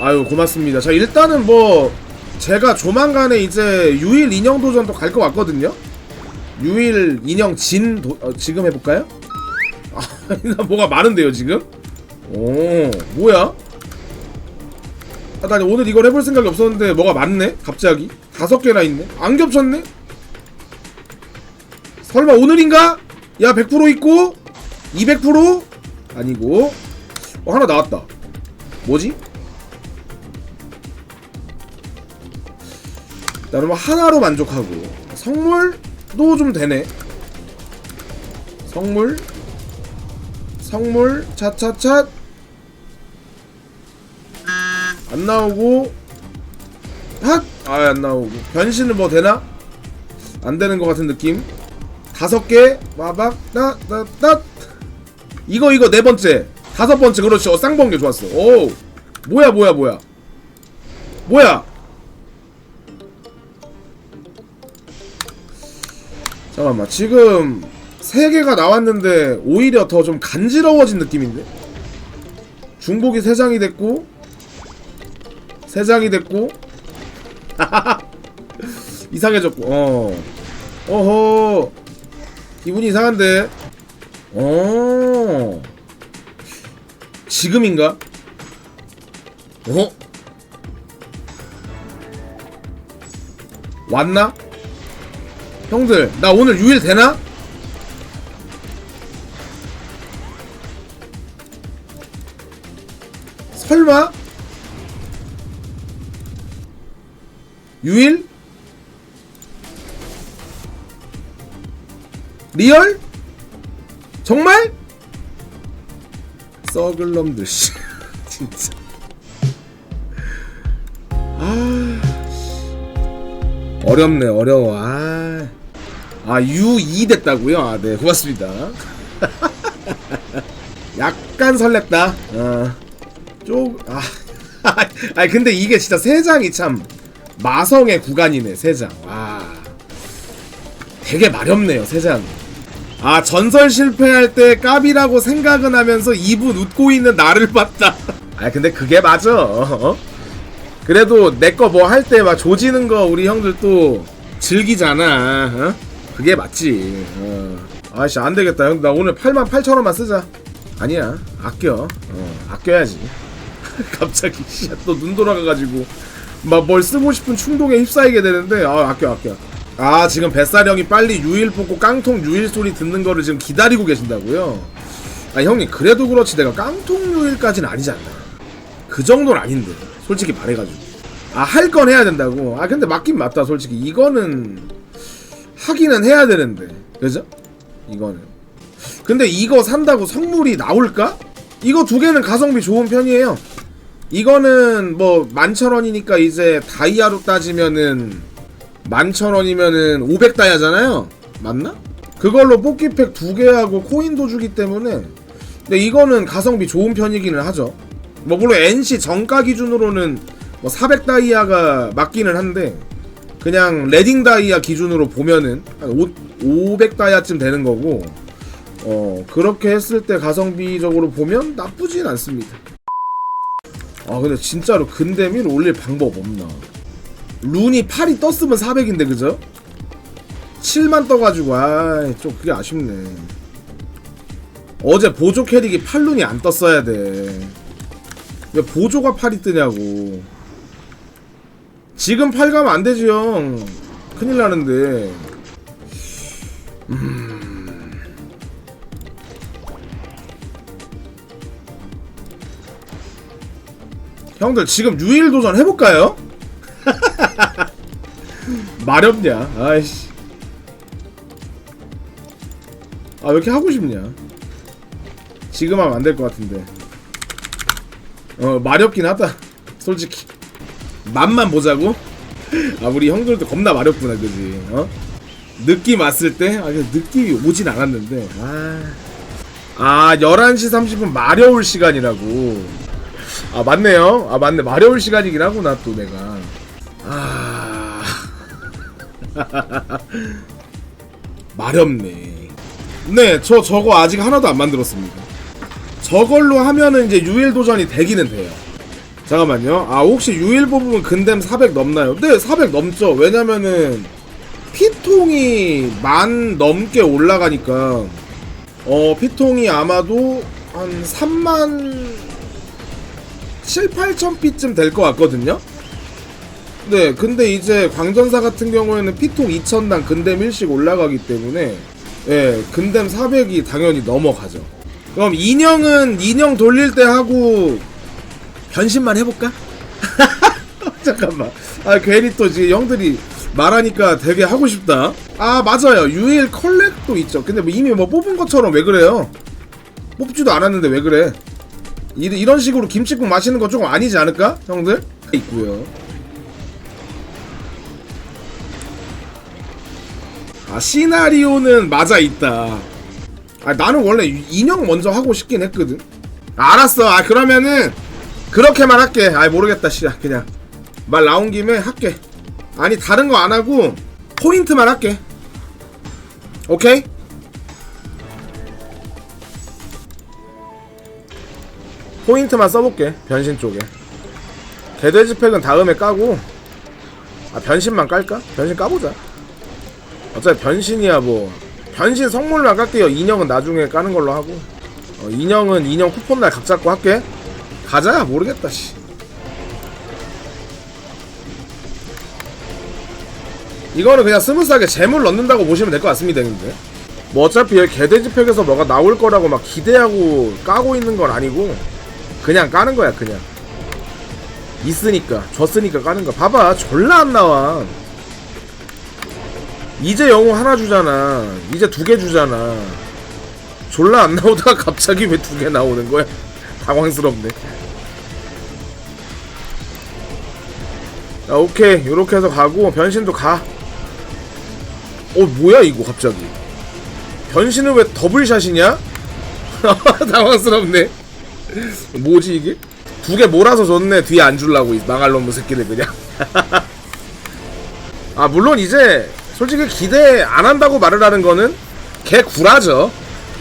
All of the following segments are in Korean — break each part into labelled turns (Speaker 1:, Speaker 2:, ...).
Speaker 1: 아유 고맙습니다. 자 일단은 뭐 제가 조만간에 이제 유일 인형 도전도 갈 것 같거든요. 유일 인형 진 도, 어, 지금 해볼까요? 아, 나 뭐가 많은데요 지금? 오 뭐야? 아, 나 오늘 이걸 해볼 생각이 없었는데 뭐가 많네? 갑자기 다섯 개나 있네. 안 겹쳤네? 설마 오늘인가? 야 100% 있고 200% 아니고 어 하나 나왔다. 뭐지? 뭐 하나로 만족하고 성물도 좀 되네. 성물? 성물? 차차차 안 나오고. 핫 아 안 나오고. 변신은 뭐 되나? 안 되는 것 같은 느낌. 다섯 개. 마박. 따따따 이거 이거 네 번째. 다섯 번째. 그렇지 어 쌍번개 좋았어. 오. 뭐야 뭐야 뭐야. 뭐야 잠깐만 지금 세 개가 나왔는데 오히려 더 좀 간지러워진 느낌인데? 중복이 세 장이 됐고 세 장이 됐고 이상해졌고 어. 어허. 기분이 이상한데? 어. 지금인가? 어? 왔나 형들 나 오늘 유일 되나? 설마? 유일? 리얼? 정말? 썩을 놈들 씨. 진짜. 아 씨. 어렵네 어려워. 아, 아 U2 됐다고요? 아 네 고맙습니다. 약간 설렜다. 어쪽아 아니 근데 이게 진짜 세 장이 참 마성의 구간이네 세 장 와 되게 마렵네요 세 장. 아 전설 실패할 때 까비라고 생각은 하면서 입은 웃고 있는 나를 봤다. 아 근데 그게 맞아. 어? 그래도 내 거 뭐 할 때 막 조지는 거 우리 형들 또 즐기잖아. 어? 그게 맞지. 어. 아씨 안되겠다. 형 나 오늘 8만 8천원만 쓰자. 아니야. 아껴. 어, 아껴야지. 갑자기 또눈 돌아가가지고. 막 뭘 쓰고 싶은 충동에 휩싸이게 되는데 아 아껴 아껴. 아 지금 뱃살 형이 빨리 유일 뽑고 깡통 유일 소리 듣는 거를 지금 기다리고 계신다고요? 아 형님 그래도 그렇지. 내가 깡통 유일까지는 아니지 않나. 그 정도는 아닌데 솔직히 말해가지고. 아 할 건 해야 된다고. 아 근데 맞긴 맞다 솔직히. 이거는 하기는 해야 되는데. 그죠? 이거는. 근데 이거 산다고 성물이 나올까? 이거 두 개는 가성비 좋은 편이에요. 이거는 뭐 만천원이니까 이제 다이아로 따지면은 만천원이면은 500다이아잖아요. 맞나? 그걸로 뽑기팩 두 개하고 코인도 주기 때문에. 근데 이거는 가성비 좋은 편이기는 하죠. 뭐 물론 NC 정가 기준으로는 뭐 400다이아가 맞기는 한데 그냥 레딩 다이아 기준으로 보면은 한 500 다이아쯤 되는 거고 어 그렇게 했을 때 가성비적으로 보면 나쁘진 않습니다. 아 근데 진짜로 근데밀 올릴 방법 없나? 룬이 8이 떴으면 400인데 그죠? 7만 떠가지고 아좀 그게 아쉽네. 어제 보조 캐릭이 8룬이 안 떴어야 돼왜 보조가 8이 뜨냐고 지금 8 가면 안 형. 큰일 나는데. 음... 형들 지금 유일 도전 해볼까요? 마렵냐? 아이씨. 아 왜 이렇게 하고 싶냐? 지금 하면 안 될 것 같은데. 어 마렵긴 하다 솔직히 맛만 보자고? 아 우리 형들도 겁나 마렵구나 그지? 어? 느낌 왔을 때? 아, 느낌이 오진 않았는데. 아, 아 11시 30분 마려울 시간이라고. 아 맞네요. 아 맞네. 마려울 시간이긴 하구나 또 내가. 아. 마렵네. 네저 저거 아직 하나도 안 만들었습니다. 저걸로 하면은 이제 유일 도전이 되기는 돼요 잠깐만요. 아 혹시 유일 부분 근댐 400 넘나요? 네, 400 넘죠. 왜냐면은 피통이 만 넘게 올라가니까 어 피통이 아마도 한 3만 7, 8천 피쯤 될 것 같거든요. 네, 근데 이제 광전사 같은 경우에는 피통 2천당 근댐 1씩 올라가기 때문에 예, 근댐 400이 당연히 넘어가죠. 그럼 인형은 인형 돌릴 때 하고 변신만 해볼까? 잠깐만. 아 괜히 또 지금 형들이 말하니까 되게 하고 싶다. 아 맞아요. 유일 컬렉도 있죠. 근데 뭐 이미 뭐 뽑은 것처럼 왜 그래요? 뽑지도 않았는데 왜 그래? 이, 이런 식으로 김치국 마시는 거 조금 아니지 않을까? 형들? 있고요. 아 시나리오는 맞아 있다. 아 나는 원래 인형 먼저 하고 싶긴 했거든. 아, 알았어. 아 그러면은 그렇게만 할게. 아 모르겠다 씨야 그냥 말 나온 김에 할게. 아니 다른 거 안 하고 포인트만 할게. 오케이? 포인트만 써볼게 변신 쪽에 개돼지 팩은 다음에 까고 아 변신만 깔까? 변신 까보자 어차피 변신이야 뭐 변신 성물만 깔게요 인형은 나중에 까는 걸로 하고 어, 인형은 인형 쿠폰 날 각 잡고 할게 가자 모르겠다 씨. 이거는 그냥 스무스하게 재물 넣는다고 보시면 될 것 같습니다 근데 뭐 어차피 여기 개돼지 팩에서 뭐가 나올 거라고 막 기대하고 까고 있는 건 아니고 그냥 까는 거야 그냥. 있으니까 줬으니까 까는 거. 봐봐 졸라 안 나와. 이제 영웅 하나 주잖아. 이제 두 개 주잖아. 졸라 안 나오다가 갑자기 왜 두 개 나오는 거야 당황스럽네. 자 오케이. 요렇게 해서 가고 변신도 가. 어 뭐야 이거 갑자기. 변신은 왜 더블샷이냐? 당황스럽네. 뭐지 이게? 두 개 몰아서 줬네 뒤에 안 줄라고 이 망할 놈의 새끼들 그냥. 아 물론 이제 솔직히 기대 안 한다고 말을 하는 거는 개 구라죠.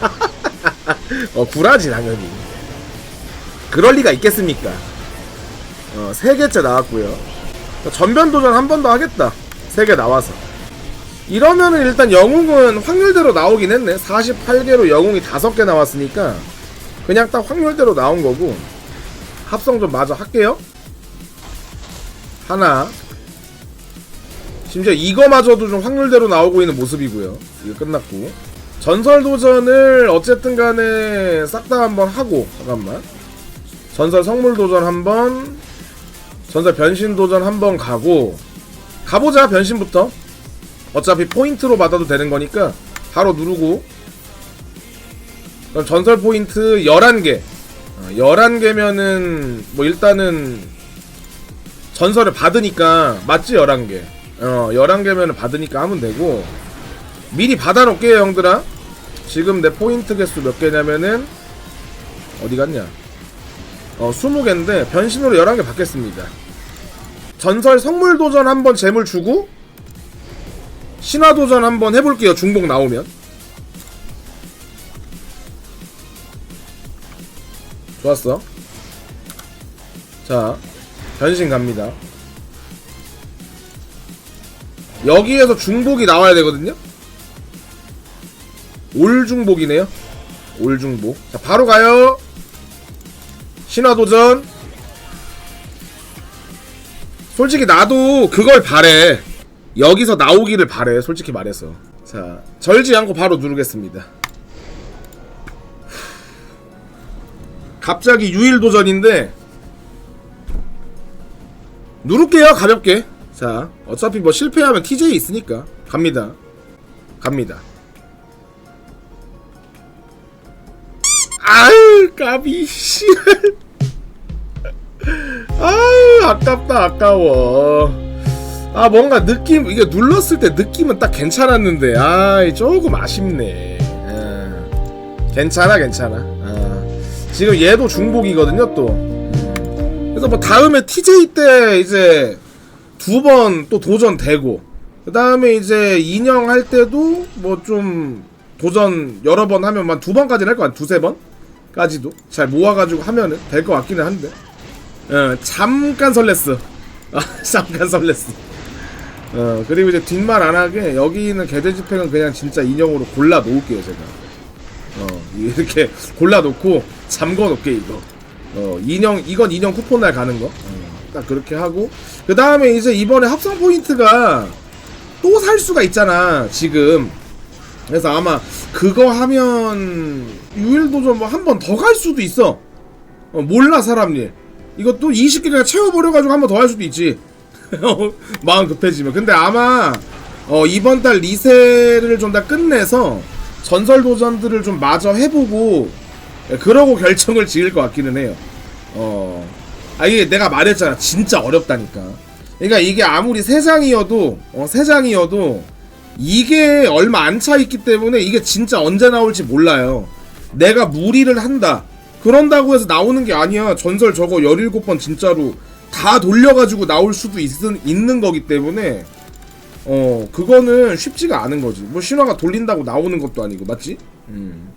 Speaker 1: 어 구라지 당연히 그럴 리가 있겠습니까? 어세 개째 나왔고요. 전변 도전 한 번 더 하겠다. 세개 나와서. 이러면은 일단 영웅은 확률대로 나오긴 했네. 48개로 영웅이 다섯 개 나왔으니까 그냥 딱 확률대로 나온 거고. 합성 좀 마저 할게요. 하나. 심지어 이거마저도 좀 확률대로 나오고 있는 모습이고요. 이거 끝났고. 전설 도전을 어쨌든 간에 싹 다 한번 하고 잠깐만 전설 성물 도전 한번 전설 변신 도전 한번 가고 가보자 변신부터 어차피 포인트로 받아도 되는 거니까 바로 누르고 그럼 전설 포인트 11개. 어, 11개면은 뭐 일단은 전설을 받으니까 맞지 11개. 어, 11개면은 받으니까 하면 되고 미리 받아 놓을게요, 형들아. 지금 내 포인트 개수 몇 개냐면은 어디 갔냐? 어, 20개인데 변신으로 11개 받겠습니다. 전설 성물 도전 한번 재물 주고 신화 도전 한번 해볼게요. 중복 나오면. 좋았어. 자, 변신 갑니다. 여기에서 중복이 나와야 되거든요? 올 중복이네요. 올 중복. 자, 바로 가요. 신화도전. 솔직히 나도 그걸 바래. 여기서 나오기를 바래. 솔직히 말해서. 자, 절지 않고 바로 누르겠습니다. 갑자기 유일 도전인데 누를게요 가볍게 자 어차피 뭐 실패하면 TJ 있으니까 갑니다 갑니다 아유 까비 씨 아유 아깝다 아까워. 아 뭔가 느낌 이게 눌렀을 때 느낌은 딱 괜찮았는데 아 조금 아쉽네. 아, 괜찮아 괜찮아. 아. 지금 얘도 중복이거든요 또. 그래서 뭐 다음에 TJ 때 이제 두 번 또 도전 되고 그 다음에 이제 인형 할 때도 뭐 좀 도전 여러 번 하면 만 두 번까지는 할거 같아 두세 번까지도. 잘 모아가지고 하면은 될 것 같기는 한데 어, 잠깐 설렜어. 아, 잠깐 설렜어. 어, 그리고 이제 뒷말 안 하게 여기는 개돼지팩은 그냥 진짜 인형으로 골라 놓을게요, 제가. 어, 이렇게 골라 놓고 잠궈 놓게 이거. 어, 인형 이건 인형 쿠폰 날 가는 거. 어, 딱 그렇게 하고 그 다음에 이제 이번에 합성 포인트가 또 살 수가 있잖아, 지금. 그래서 아마 그거 하면 유일도전 뭐 한 번 더 갈 수도 있어. 어, 몰라 사람 일. 이것도 20개 그냥 채워버려가지고 한 번 더 할 수도 있지. 어, 마음 급해지면. 근데 아마 어, 이번 달 리세를 좀 다 끝내서 전설 도전들을 좀 마저 해보고 예, 그러고 결정을 지을 것 같기는 해요. 어, 아 이게 내가 말했잖아. 진짜 어렵다니까. 그러니까 이게 아무리 세 장이어도 어, 세 장이어도 이게 얼마 안 차 있기 때문에 이게 진짜 언제 나올지 몰라요. 내가 무리를 한다. 그런다고 해서 나오는 게 아니야. 전설 저거 17번 진짜로 다 돌려가지고 나올 수도 있, 있는 거기 때문에 어 그거는 쉽지가 않은 거지. 뭐 신화가 돌린다고 나오는 것도 아니고 맞지? 음.